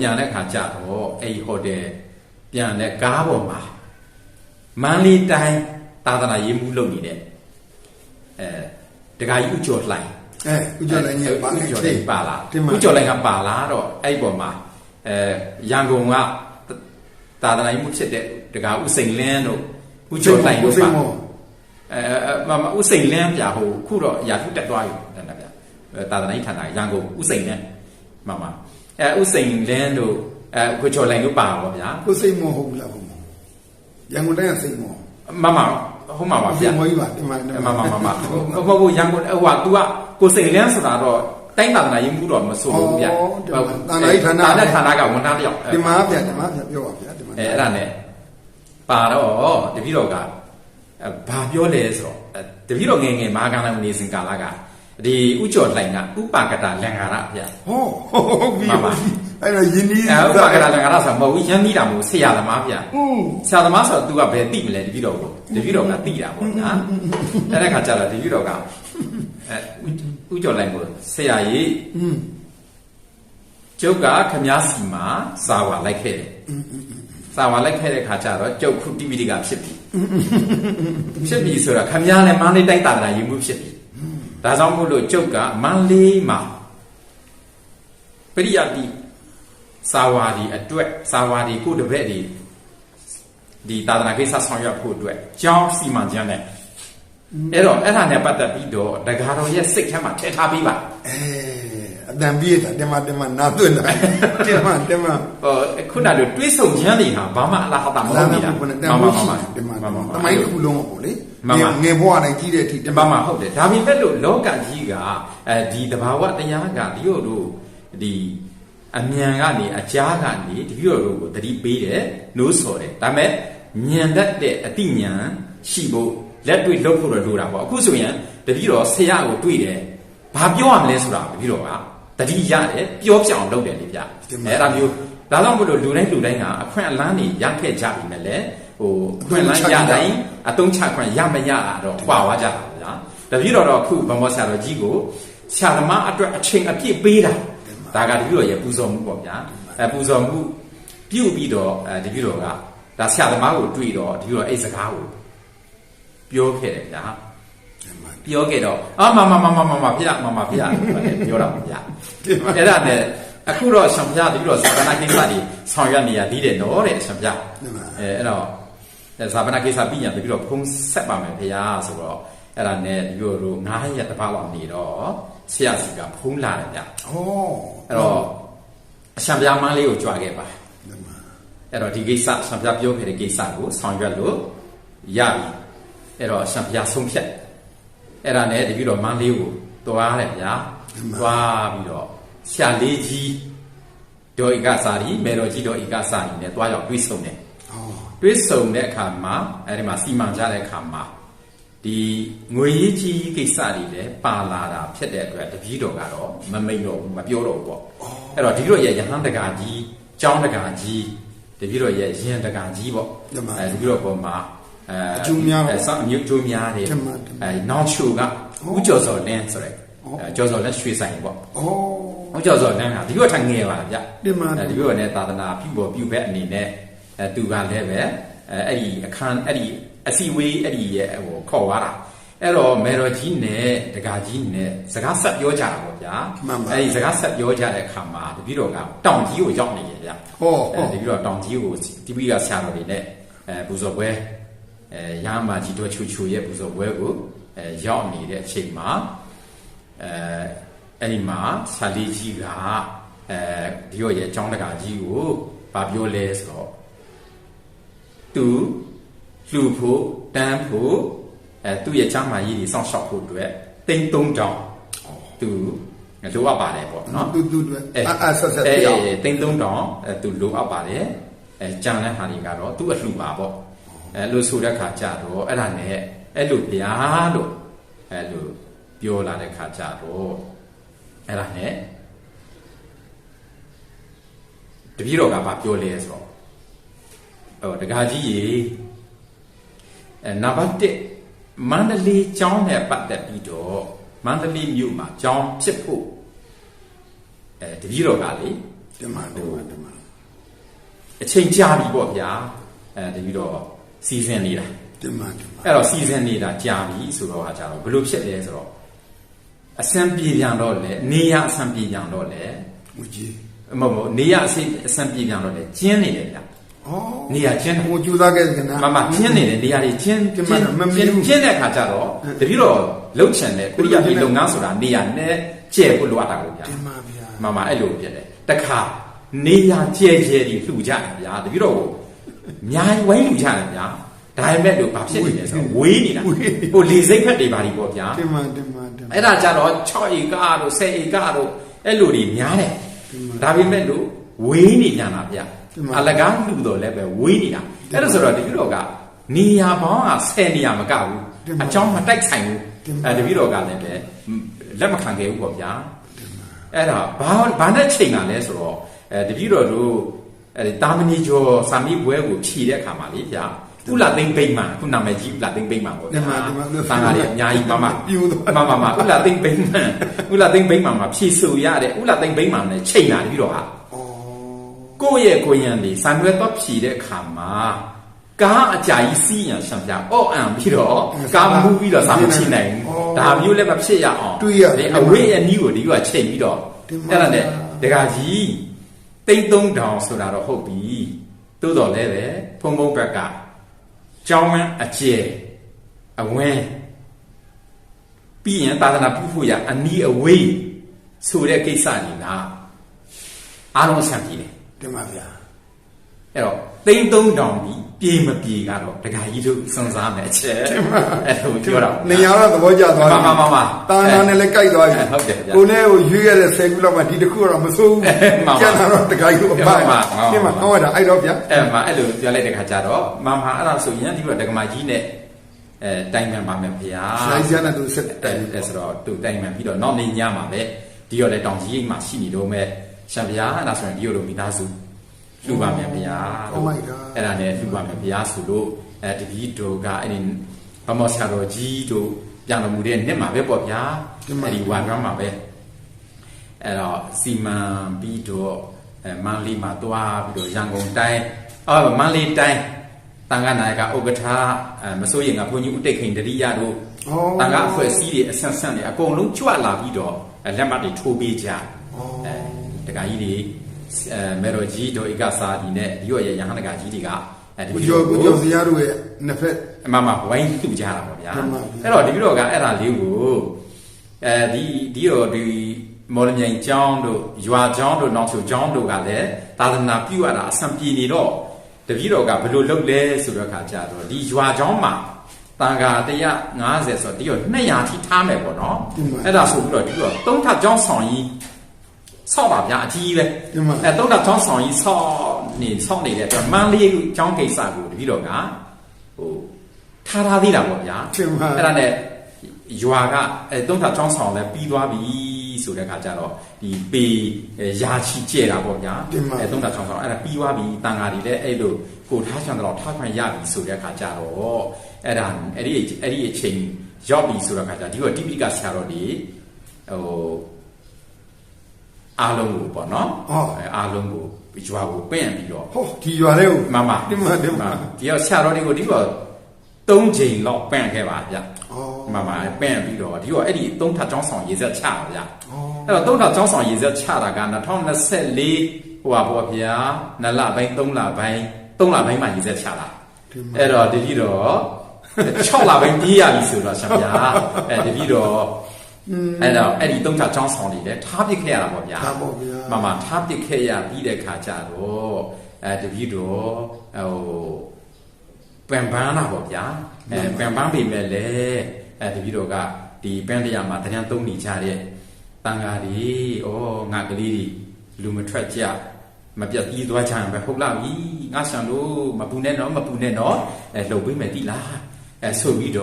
ပြန်တဲ့ခါကျတော့အဲ့ဒီဟိုတယ်ပြန်တဲ့ကားပေါ်မှာမန္တလေးတိုင်းသာသနာရေးမှုလုပ်နေတဲ့အဲတခါကြီးဥကျော်လှိုင်အဲဦးကျော်လည်းညပါဥကျော်လည်းပါလားတင်ပါဥကျော်လည်းကပါလားတော့အဲ့ဒီပေါ်မှာအဲရန်ကုန်ကသာသနာရေးမှုဖြစ်တဲ့တခါဥစိန်လင်းတို့ဥကျော်လှိုင်တို့စိပါတ်မောအဲမမဥစိန်လင်းပြဟိုခုတော့ရာထုတက်သွားပြီတဲ့ဗျအဲသာသနာရေးဌာနရန်ကုန်ဥစိန်လင်းမမ အဲဥစိန်လင်းတို့အဲကိုကျော်လိုင်တို့ပါပါဗျာကိုစိတ်မောဟုတ်ဘူးလားဘုံမောရန်ကုန်တိုင်းကစိတ်မောမမဟုတ်မှာပါစိဗျာတ်မောကြီးပါဒီမှာမမမမဟိုဟိုရန်ကုန်ဟိုက तू ကကိုစိန်လင်းဆိုတာတော့တိုင်းသာသနာရေးမှုတော့မဆိုဘူးဗျာဌာနဌာနကဝန်ထမ်းတယောက်ဒီမှာဗျာဒီမှာဗျာပြောပါဗျာဒီမှာအဲအဲ့ဒါနဲ့ပါတော့တပည့်တော်ကအဲဘာပြောလဲဆိုတော့အဲတပည့်တော်ငယ်ငယ်မာကန္တနေစဉ်ကာလက ဒီဥကျော်လှိုင်ကဥပါကတာလင်္ကာရဗျာဟောဟုတ်ပြီအဲ့တော့ယင်းဒီဥပါကတာလင်္ကာရဆိုမဟုတ်ဘူးယင်းဒီတာမဟုတ်ဆရာသမားဗျာဆရာသမားဆိုတော့ तू ကဘယ်သိမလဲတပည့်တော်ကိုတပည့်တော်ကသိတာပေါ့နော်အဲ့တဲ့ခါကျတော့တပည့်တော်ကအဲဥကျော်လှိုင်ကိုဆရာကြီးကျုပ်ကခမားစီမှာစာဝါလိုက်ခဲ့တယ်စာဝါလိုက်ခဲ့တဲ့ခါကျတော့ကျုပ်ခုတိပိတိကဖြစ်ပြီဖြစ်ပြီဆိုတော့ခမားနဲ့မန်းလေးတိုက်တာတာယူမှုဖြစ်ပြီ ဒါကြောင့်မို့လို့ကျုပ်ကမန္တလေးမှာပရိယတိစာဝါဒီအတွက်စာဝါဒီကိုတပည့်ဒီဒီတာသနာကိစ္စဆောင်ရွက်ဖို့အတွက်ကြောင်းစီမံချက်နဲ့အဲ့တော့အဲ့ဒါနဲ့ပတ်သက်ပြီးတော့ဒဂါတော်ရဲ့စိတ်ထဲမှာထည့်ထားပေးပါအဲ အတန်ပြေးတာတင်မတင်မနာသွင်းတာတင်မတင်မဟိုခုနကလိုတွေးဆုံချမ်းတွေဟာဘာမှအလားဟတာမဟုတ်နေတာတန်ဖိုးရှိတင်မတမိုင်းတစ်ခုလုံးပေါ့လေငယ်ဘွားတိုင်းကြီးတဲ့ထိတမမဟုတ်တယ်ဒါပေမဲ့လို့လောကကြီးကအဲဒီတဘာဝတရားကဒီတို့တို့ဒီအမြန်ကနေအကြားကနေဒီတို့တို့ကိုတတိပေးတယ်နိုးဆော်တယ်ဒါပေမဲ့ညံတတ်တဲ့အတိညာဏ်ရှိဖို့လက်တွေ့လုပ်ဖို့တော့လိုတာပေါ့အခုဆိုရင်တတိတော်ဆရာကိုတွေ့တယ်ဘာပြောရမလဲဆိုတာတတိတော်က တတိရတယ်ပြောပြအောင်လုပ်တယ်လေဗျအဲဒါမျိုးဒါကြောင့်မို့လို့လူတိုင်းလူတိုင်းကအခွင့်အလန်းနေရခဲ့ကြပြီမဲ့လေဟိုအခွင့်အလန်းရတိုင်းအတုံးချခွင့်ရမရတာတော့ပွာသွားကြတာဗျာတပည့်တော်တော့အခုဗမောဆရာတော်ကြီးကိုဆရာသမားအတွက်အချိန်အပြည့်ပေးတာဒါကတပည့်တော်ရဲ့ပူဇော်မှုပေါ့ဗျာအဲပူဇော်မှုပြုတ်ပြီးတော့အဲတပည့်တော်ကဒါဆရာသမားကိုတွေ့တော့တပည့်တော်အဲ့စကားကိုပြောခဲ့တယ်ဗျာ ပြောခဲ့တော့အာမမမမမမဖျက်မမဖျက်ပြောတာဗျာအဲ့ဒါနဲ့အခုတော့ဆံဖျားတပည့်တော်သာသနာ့ကိစ္စတွေဆောင်ရွက်နေရသေးတယ်နော်တဲ့ဆံဖျားအဲအဲ့တော့အဲဇာပနာကိစ္စပြီးရင်တပြီးတော့ဖုံးဆက်ပါမယ်ဖေယားဆိုတော့အဲ့ဒါနဲ့ဒီလိုလို9ရက်တစ်ပတ်လောက်နေတော့ဆရာစီကဖုံးလာတယ်ဗျဟောအဲ့တော့အရှံပြားမန်းလေးကိုကြွားခဲ့ပါအဲ့တော့ဒီကိစ္စရှံပြားပြောခဲ့တဲ့ကိစ္စကိုဆောင်ရွက်လို့ရပြီအဲ့တော့ရှံပြားဆုံးဖြတ် အဲ့ဒါနဲ့တပြီးတော့မန်းလေးကိုတွားတယ်ဗျာတွားပြီးတော့ဆရာလေးကြီးဒေါ်ဧကစာရီမေတော်ကြီးဒေါ်ဧကစာရီနဲ့တွားရောက်တွေ့ဆုံတယ်ဟောတွဲဆုံတဲ့အခါမှာအဲဒီမှာစီမံကြတဲ့အခါမှာဒီငွေရေးကြီးကိစ္စတွေလည်းပါလာတာဖြစ်တဲ့အတွက်တပည့်တော်ကတော့မမိန်တော့ဘူးမပြောတော့ဘူးပေါ့အဲ့တော့ဒီလိုရဲ့ယဟန်တကာကြီးကျောင်းတကာကြီးတပည့်တော်ရဲ့ယင်တကာကြီးပေါ့အဲတပ ည့်တော်ပေါ်မှာအဲအဲစအမျိုးကျိုးများတယ်အဲနောင်ချိုကဦးကျော်စော်လင်းဆိုရဲအဲကျော်စော်လင်းရွှေဆိုင်ပေါ့ဟောဦးကျော်စော်လင်းကဒီလိုထငယ်ပါလားဗျတင်မအဲဒီလိုနဲ့သာသနာပြုပေါ်ပြုဘက်အနေနဲ့အဲသူကလည်းပဲအဲအဲ့ဒီအခန်းအဲ့ဒီအစီဝေးအဲ့ဒီရဲ့ဟိုခေါ်သွားတာအဲ့တော့မေတော်ကြီးနဲ့တကာကြီးနဲ့စကားဆက်ပြောကြတာပေါ့ဗျာအဲ့ဒီစကားဆက်ပြောကြတဲ့အခါမှာတပည့်တော်ကတောင်ကြီးကိုရောက်နေရဗျာဟောအဲတပည့်တော်တောင်ကြီးကိုတပည့်ကဆရာတော်တွေနဲ့အဲပူဇော်ပွဲ အဲရဟန်းမကြီးတို့ချူချူရဲ့ပူဇော်ပွဲကိုအဲရောက်နေတဲ့အချိန်မှာအဲအဲ့ဒီမှာဆာလီကြီးကအဲဒီရောရဲ့အကြောင်းတကာကြီးကိုဗာပြောလဲဆိုတော့သူလှူဖို့တန်းဖို့အဲသူ့ရဲ့ချမ်းမာကြီးတွေစောင့်ရှောက်ဖို့အတွက်တိမ်သုံးတောင်သူလိုအပ်ပါတယ်ပေါ့နော်တူတူတူအာဆက်ဆက်အဲပြအောင်တိမ်သုံးတောင်အဲသူလိုအပ်ပါတယ်အဲကြံတဲ့ဟာတွေကတော့သူ့အလှူပါပေါ့ အဲလို့ဆိုတဲ့ခါကျတော့အဲ့ဒါနဲ့အဲ့လိုဗျာလို့အဲ့လိုပြောလာတဲ့ခါကျတော့အဲ့ဒါနဲ့တပည့်တော်ကဘာပြောလဲဆိုတော့ဟိုတကားကြီးရေအဲနံပါတ်1မန္တလေးကျောင်းနဲ့ပတ်သက်ပြီးတော့မန္တလေးမြို့မှာကျောင်းဖြစ်ဖို့အဲတပည့်တော်ကလေတင်ပါတင်ပါတင်ပါအချိန်ကြာပြီပေါ့ဗျာအဲတပြီးတော့ စီစဉ်နေတာတင်ပါတင်ပါအဲ့တော့စီစဉ်နေတာကြာပြီဆိုတော့ဟာကြတော့ဘယ်လိုဖြစ်လဲဆိုတော့အဆံပြေပြန်တော့လေနေရအဆံပြေပြန်တော့လေမကြီးမဟုတ်မဟုတ်နေရအဆင်အဆံပြေပြန်တော့လေကျင်းနေတယ်ဗျာဩနေရကျင်းတယ်ဟိုကျူသားခဲ့ကနာမမကျင်းနေတယ်နေရာတွေကျင်းကျင်းမှတော့မမီကျင်းဘူးကျင်းတဲ့အခါကျတော့တပြီးတော့လှုပ်ချင်တယ်ပြိယပြည်လုပ်ငန်းဆိုတာနေရာနဲ့ကျဲဖို့လိုအပ်တာကိုဗျာတင်ပါဗျာမမအဲ့လိုဖြစ်တယ်တခါနေရကျဲကျဲတွေလှူကြတယ်ဗျာတပြီးတော့ အများကြီးဝိုင်းလှူကြတယ်ဗျာဒါပေမဲ့လို့ဘာဖြစ်နေလဲဆိုတော့ဝေးနေတာဟိုလေစိတ်ဖက်တွေပါဒီပေါ့ဗျာတင်ပါတင်ပါတင်ပါအဲ့ဒါကြတော့6ဧကတို့10ဧကတို့အဲ့လိုတွေများတယ်ဒါပေမဲ့လို့ဝေးနေကြတာဗျအလကားလှူတော့လည်းပဲဝေးနေတာအဲ့ဒါဆိုတော့တပည့်တော်ကနေရာပေါင်းက10နေရာမကဘူးအကြောင်းမတိုက်ဆိုင်ဘူးအဲတပည့်တော်ကလည်းပဲလက်မခံခဲ့ဘူးပေါ့ဗျာအဲ့ဒါဘာဘာနဲ့ချိန်တာလဲဆိုတော့အဲတပည့်တော်တို့ အဲတာမဏီကျော်စာမိဘွဲကိုဖြည်တဲ့အခါမှာလေဗျာဥလာသိမ့်ပိမ့်မှာခုနာမည်ကြီးဥလာသိမ့်ပိမ့်မှာပေါ့ဗျာတန်ဃာတွေအများကြီးမမပြူသွားမမမဥလာသိမ့်ပိမ့်မှန်ဥလာသိမ့်ပိမ့်မှန်မှာဖြည့်ဆိုရတဲ့ဥလာသိမ့်ပိမ့်မှန်နဲ့ချိန်လာပြီးတော့ဟာဩကိုယ့်ရဲ့ကိုယ်ရံဒီစံရွက်တော့ဖြည့်တဲ့အခါမှာကားအကြာကြီးစီးရန်ဆံပြအော့အံပြီးတော့ကားမူးပြီးတော့စာမဖြည့်နိုင်ဘူးဒါမျိုးလည်းမဖြစ်ရအောင်ဒီအဝေးအနီးကိုဒီကချိန်ပြီးတော့အဲ့ဒါနဲ့ဒကာကြီးတိတ် သုံးတောင်ဆိုတာတော့ဟုတ်ပြီသို့တော်လည်းပဲဖုံဖုံဘက်ကကျောင်းမန်းအကျဲအဝင်းပြီးရင်သာသနာပြုဖို့ရအနီးအဝေးဆိုတဲ့ကိစ္စကြီးကအားလုံးဆံပြေတယ်တင်ပါဗျာအဲ့တော့သိန်းသုံးတောင်ပြီး ပြေမပြေကတော့ဒကာကြီးတို့စွန့်စားမယ်အချက်အဲ့လိုပြောတာနေရာတော့သဘောကျသွားပြီမမမမတာနာနဲ့လည်းကြိုက်သွားပြီအဲဟုတ်တယ်ဗျာကိုနဲ့ကိုရွေးရတဲ့10ခုလောက်မှဒီတစ်ခုတော့မစိုးဘူးမှန်ပါကျန်တာတော့တခါကြီးအပိုင်မှန်ပါမှန်ပါဒီမှာဟောတာအဲ့တော့ဗျာအဲ့မှာအဲ့လိုပြောလိုက်တဲ့ခါကျတော့မမအဲ့ဒါဆိုရင်ဒီလိုဒကမာကြီးနဲ့အဲတိုင်ပန်ပါမယ်ဖေဟာဆိုင်ကျန်တဲ့သူဆက်တိုအဲ့င်ပြီဒါဆိုတော့သူတိုင်ပန်ပြီးတော့နောက်နေ့ညမှာပဲဒီရော်လေတောင်ကြီးအိမ်မှာရှိနေတော့မဲ့ရှံဗျာအဲ့ဒါဆိုရင်ဒီရော်လိုမိသားစု လှူပါမယ်ဖေဟာ Oh my god အဲ့ဒါနဲ့လှူပါမယ်ဘုရားဆိုလို့အဲတပည့်တော်ကအဲ့ဒီဘမောဆရာတော်ကြီးတို့ပြန်တော်မူတဲ့နှစ်မှာပဲပေါ့ဗျာဒီမှာအဲ့ဒီဝါကမ်းမှာပဲအဲ့တော့စီမံပြီးတော့အဲမန္တလေးမှာတွားပြီးတော့ရန်ကုန်တိုင်းအော်မန္တလေးတိုင်းတန်ခါနာယကဥက္ကဋ္ဌအဲမစိုးရင်ကဘုန်းကြီးဥတိတ်ခိန်တရိယတို့ဩတန်ခါအဖွဲ့အစည်းတွေအဆန့်ဆန့်တွေအကုန်လုံးကြွလာပြီးတော့အဲလက်မှတ်တွေထိုးပေးကြအဲတခါကြီးတွေအဲ မေတော်ကြီးတို့ဧကစာဒီနဲ့ဒီရောရဲ့ရဟန်းတခါကြီးတွေကအဲဒီကိုကျော်ကိုကျော်စရာတို့ရဲ့နှစ်ဖက်အမမဝိုင်းတူကြတာပေါ့ဗျာမှန်ပါဗျာအဲ့တော့ဒီပြီးတော့ကအဲ့ဒါလေးကိုအဲဒီဒီတော့ဒီမော်လမြိုင်ကျောင်းတို့ရွာကျောင်းတို့နောက်ချိုကျောင်းတို့ကလည်းသာသနာပြုရတာအဆံပြေနေတော့တပည့်တော်ကဘယ်လိုလုပ်လဲဆိုတော့ခါကြတော့ဒီရွာကျောင်းမှာတန်ခါ150ဆိုတော့ဒီတော့200ထိထားမယ်ပေါ့နော်အဲ့ဒါဆိုပြီးတော့ဒီတော့သုံးထပ်ကျောင်းဆောင်ကြီး ဆောက်ပါဗျာအကြီးပဲဒီမှာအဲသုံးထပ်ကျောင်းဆောင်ကြီးဆောက်နေဆောက်နေတဲ့အတွက်မန်းလေးကျောင်းကိစ္စကိုတပည့်တော်ကဟိုထားထားသေးတာပေါ့ဗျာတင်ပါအဲ့ဒါနဲ့ရွာကအဲသုံးထပ်ချောင်းဆောင်လဲပြီးသွားပြီဆိုတဲ့ခါကျတော့ဒီပေအဲယာချီကျဲတာပေါ့ဗျာတင်ပါအဲသုံးထပ်ချောင်းဆောင်အဲ့ဒါပြီးသွားပြီတန်ဃာတွေလည်းအဲ့လိုကိုထားချင်တော့ထားခွင့်ရပြီဆိုတဲ့ခါကျတော့အဲ့ဒါအဲ့ဒီအဲ့ဒီအချိန်ရောက်ပြီဆိုတဲ့ခါကျဒီကတိပိကဆရာတော်ဒီဟို အားလုံးကိုပေါ့နော်ဟုတ်အဲအားလုံးကိုရွာကိုပင့်ပြီးတော့ဟောဒီရွာလေးကိုမမဒီမှာဒီမှာဒီတော့ဆရာတော်တွေကိုဒီတော့၃ချိန်လောက်ပန့်ခဲ့ပါဗျဩမမပန့်ပြီးတော့ဒီတော့အဲ့ဒီသုံးထပ်ကျောင်းဆောင်ရေစက်ချတာဗျဩအဲ့တော့သုံးထပ်ကျောင်းဆောင်ရေစက်ချတာက2024ဟိုပါပေါ့ဗျာ2လပိုင်း3လပိုင်း3လပိုင်းမှာရေစက်ချတာဒီမှာအဲ့တော့တတိတော့6လပိုင်းပြေးရပြီဆိုတော့ဆရာဗျာအဲ့တတိတော့ အဲ့တော့အဲ့ဒီသုံးထပ်ကျောင်းဆောင်တွေလည်းထားပစ်ခဲ့ရတာပေါ့ဗျာထားပေါ့ဗျာမမထားပစ်ခဲ့ရပြီးတဲ့ခါကျတော့အဲတပည့်တော်ဟိုပန်ပန်းလာပေါ့ဗျာအဲပန်ပန်းပေမဲ့လေအဲတပည့်တော်ကဒီပန်းတရားမှာတရားသုံးနေကြတဲ့တန်ဃာတွေဩငါကလေးတွေလူမထွက်ကြမပြတ်ပြီးသွားကြရင်ပဲဟုတ်လားပြီငါဆံလို့မပူနဲ့တော့မပူနဲ့တော့အဲလှုပ်ပေးမယ်တိလားအဲဆိုပြီးတော့